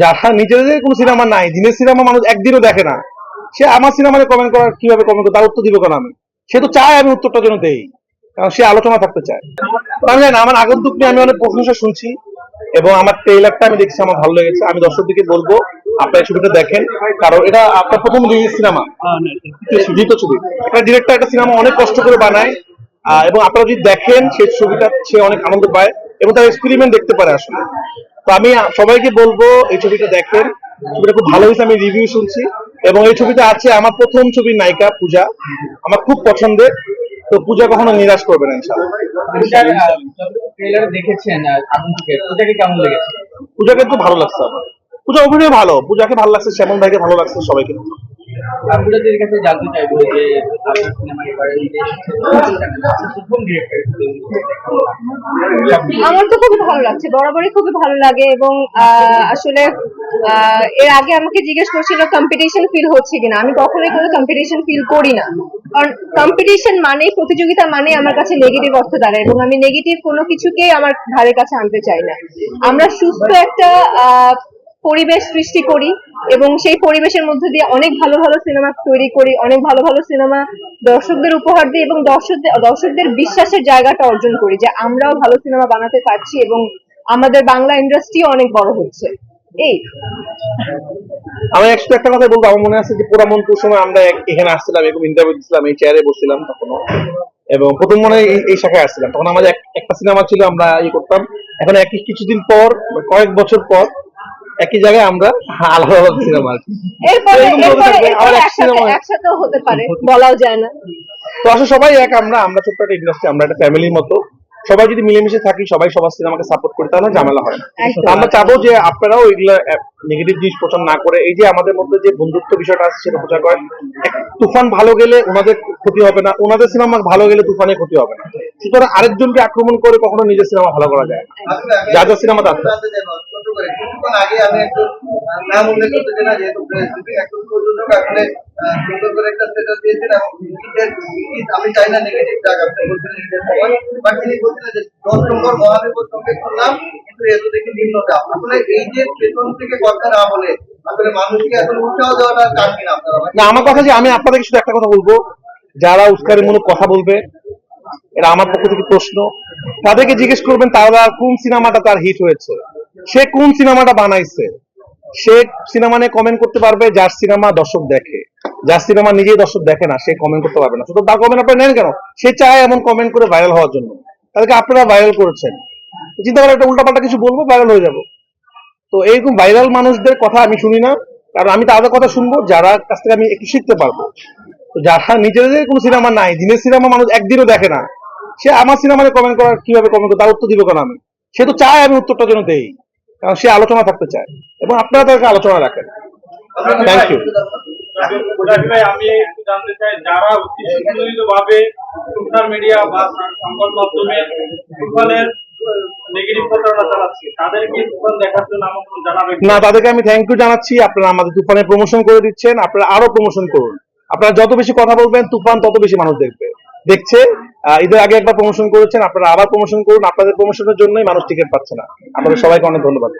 যারা নিজেদের কোনো সিনেমা নাই, দিনের সিনেমা মানুষ একদিনও দেখে না। সে আমার সিনেমাতে কমেন্ট করার কীভাবে কমেন্ট তার উত্তর দিবে কেন আমি? সে তো চায় আমি উত্তরটা যেন দেই, কারণ সে আলোচনা থাকতে চায়। আমি জানি আমার আগন্তুক নিয়ে আমি অনেক প্রশংসা শুনছি, এবং আমার ট্রেলারটা আমি দেখছি, আমার ভালো লেগেছে। আমি দর্শকদেরকে বলব, আপনার এই ছবিটা দেখেন, কারণ এটা আপনার প্রথম সিনেমা, দ্বিতীয় ছবি। একটা ডিরেক্টর একটা সিনেমা অনেক কষ্ট করে বানায় এবং আপনারা যদি দেখেন, সেই ছবিটা সে অনেক আনন্দ পায়, এবং তার এক্সপেরিমেন্ট দেখতে পারে আসলে। তো আমি সবাইকে বলব এই ছবিটা দেখেন। ছবিটা খুব ভালো হয়েছে আমি রিভিউ শুনছি। এবং এই ছবিতে আছে আমার প্রথম ছবির নায়িকা পূজা। আমার খুব পছন্দের। তো পূজা কখনো নিরাশ করবে না পূজাকে তো ভালো লাগছে আমার। পূজা অভিনয় ভালো। পূজাকে ভালো লাগছে শ্যামল ভাইকে ভালো লাগছে সবাইকে। আপনাদের কাছে জানতে চাইব যে আমার তো খুবই ভালো লাগছে, বরাবরই খুবই ভালো লাগে এবং আসলে এর আগে আমাকে জিজ্ঞেস করছিল কম্পিটিশন ফিল হচ্ছে কিনা। আমি কখনোই কোনো কম্পিটিশন ফিল করি না। কারণ কম্পিটিশন মানেই, প্রতিযোগিতা মানে আমার কাছে নেগেটিভ অর্থ দাঁড়ায় এবং আমি নেগেটিভ কোনো কিছুকেই আমার ধারের কাছে আনতে চাই না। আমরা সুস্থ একটা পরিবেশ সৃষ্টি করি এবং সেই পরিবেশের মধ্যে দিয়ে অনেক ভালো ভালো সিনেমা তৈরি করি, অনেক ভালো ভালো সিনেমা দর্শকদের উপহার দিই এবং দর্শকদের দর্শকদের বিশ্বাসের জায়গাটা অর্জন করি যে আমরাও ভালো সিনেমা বানাতে পারছি এবং আমাদের বাংলা ইন্ডাস্ট্রিও অনেক বড় হচ্ছে। এই। আমি একশো একটা কথা বলব, আমার মনে আছে যে পোড়ামন্তুর সময় আমরা এখানে আসছিলাম, এরকম ইন্টারভিউ দিচ্ছিলাম এই চেয়ারে বসছিলাম তখন এবং প্রথম মনে হয় এই- শাখায় আসছিলাম। তখন আমাদের একটা সিনেমা ছিল, আমরা ইয়ে করতাম। এখন একই কিছুদিন পর, কয়েক বছর পর একই জায়গায় আমরা আলাদা আলাদা সিনেমা আর একসাথে হতে পারে। বলাও যায় না। তো আসলে সবাই এক আমরা আমরা ছোট্ট একটা ইন্ডাস্ট্রি আমরা একটা ফ্যামিলির মতো। সবাই যদি মিলেমিশে থাকি সবাই সবার সিনেমাকে সাপোর্ট করি তাহলে ঝামেলা হয় না। আমরা চাবো যে আপনারাও এগুলা নেগেটিভ জিনিস প্রচার না করে এই যে আমাদের মধ্যে যে বন্ধুত্ব বিষয়টা আছে সেটা প্রচার করেন। তুফান ভালো গেলে ওনাদের ক্ষতি হবে না ওনাদের সিনেমা ভালো গেলে তুফানের ক্ষতি হবে না। সুতরাং আরেকজনকে আক্রমণ করে কখনো নিজের সিনেমা ভালো করা যায় না। যা যা সিনেমা তার কিছুক্ষণ আগে আমি একটু নাম উল্লেখ করতে চাই না, যেহেতু সুন্দর করে একটা status দিয়েছেন এবং আমি চাই না সময়, but তিনি বলছিলেন যে দশ নম্বর সঙ্গে কিন্তু এত দেখি। আসলে এই যে থেকে কথা না বলে, আসলে মানুষকে এখন উৎসাহ দেওয়াটা কিনা? না আমার কথা যে আমি আপনাদেরকে শুধু একটা কথা বলব যারা উস্কারিমূলক কথা বলবে এটা আমার পক্ষ থেকে প্রশ্ন তাদেরকে জিজ্ঞেস করবেন তারা কোন সিনেমাটা তার হিট হয়েছে সে কোন সিনেমাটা বানাইছে? সে সিনেমা নিয়ে কমেন্ট করতে পারবে, যার সিনেমা দর্শক দেখে। যার সিনেমা নিজেই দর্শক দেখে না, সে কমেন্ট করতে পারবে না। শুধু তার কমেন্ট আপনি নেন কেন? সে চায় এমন কমেন্ট করে ভাইরাল হওয়ার জন্য। তাদেরকে আপনারা ভাইরাল করেছেন। চিন্তা করে একটা উল্টাপাল্টা কিছু বলব ভাইরাল হয়ে যাব। তো এইরকম ভাইরাল মানুষদের কথা আমি শুনি না, কারণ আমি তাদের কথা শুনব, যারা কাছ থেকে আমি একটু শিখতে পারব। তো যারা নিজেদের কোনো সিনেমা নাই, দিনের সিনেমা মানুষ একদিনও দেখে না, সে আমার সিনেমাতে কমেন্ট করার কীভাবে কমেন্ট করে তার উত্তর দিবে কেন আমি? সে তো চায় আমি উত্তরটা যেন দেই। কারণ সে আলোচনা থাকতে চায়। এবং আপনারা তাদেরকে আলোচনা রাখেন। থ্যাংক ইউ আমি একটু জানতে চাই যারা ভাবে সোশ্যাল মিডিয়া বা সংবাদ মাধ্যমে ফুটবলের নেগেটিভ প্রচারণা চালাচ্ছে তাদেরকে তুফান দেখার জন্য আমন্ত্রণ জানাবেন? না তাদেরকে আমি থ্যাংক ইউ জানাচ্ছি। আপনারা আমাদের তুফানের প্রমোশন করে দিচ্ছেন। আপনারা আরও প্রমোশন করুন। আপনারা যত বেশি কথা বলবেন তুফান তত বেশি মানুষ দেখবে। দেখছে ঈদের আগে একবার প্রমোশন করেছেন আপনারা আবার প্রমোশন করুন আপনাদের প্রমোশনের জন্যই মানুষ টিকিট পাচ্ছে না। আপনাদের সবাইকে অনেক ধন্যবাদ।